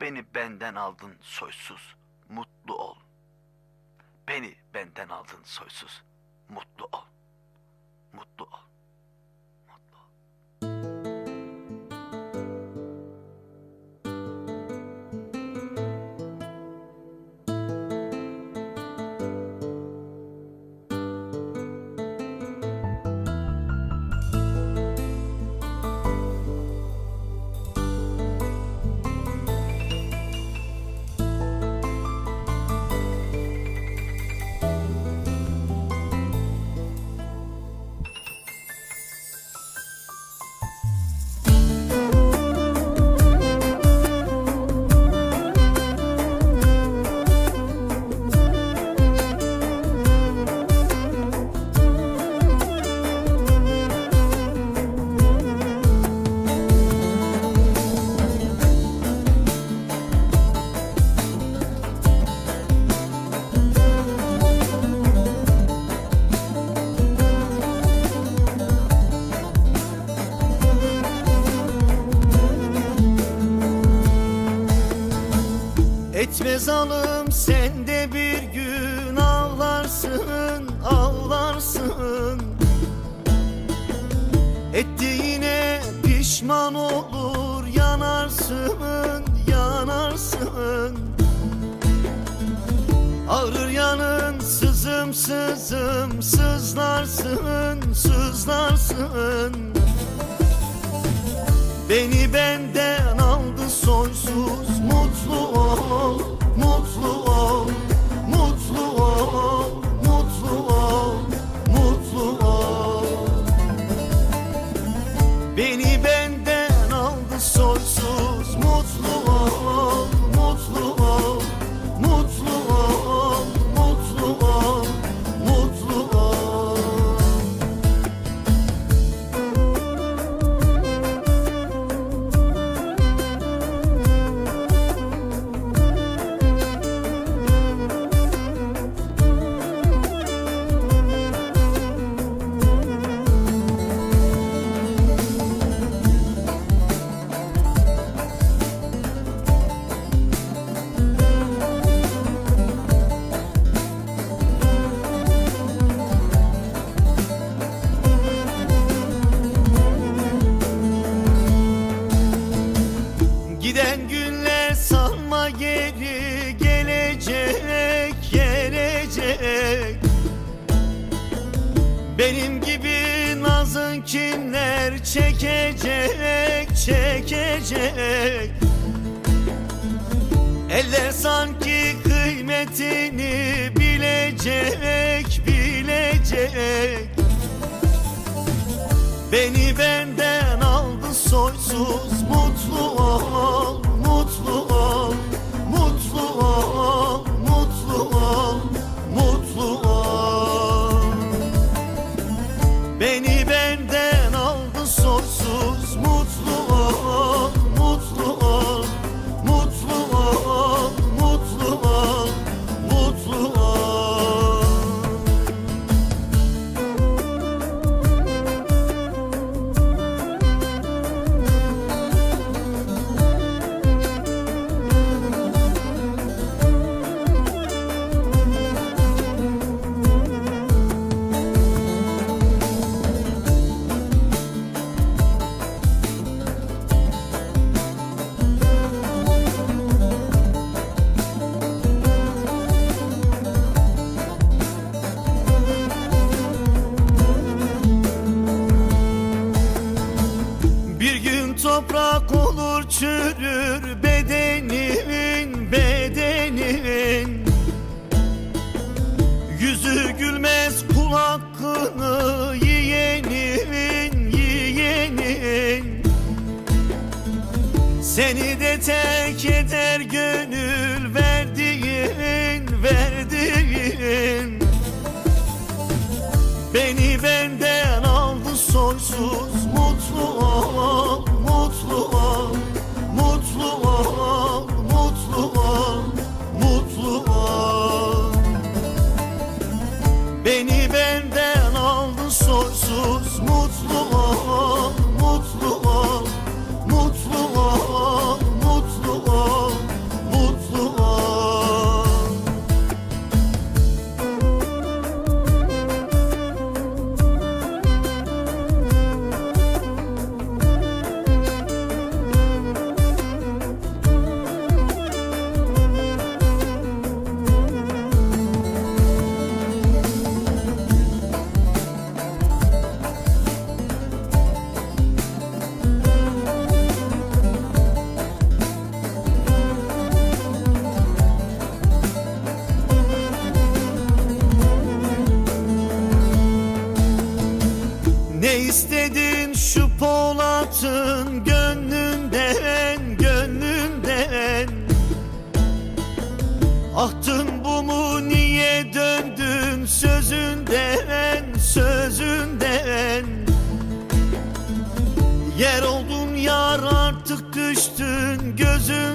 Beni benden aldın soysuz, mutlu ol. Beni benden aldın soysuz, mutlu ol. Mutlu ol. Etme zalım sen de bir gün ağlarsın ağlarsın. Ettiğine pişman olur yanarsın yanarsın. Ağrır yanın sızım sızım sızlarsın sızlarsın. Beni benden gibi nazın kimler çekecek, çekecek? Eller sanki kıymetini bilecek, bilecek. Beni benden aldı soysuz Mutlu ol, toprak olur çürür bedenimin bedenin Yüzü gülmez kul hakkını yiyenin yiyenin Seni de terk eder gönül verdiğin Ahtın bu mu niye döndün? Sözünden sözünden. Yer oldun yar artık düştün. Gözümden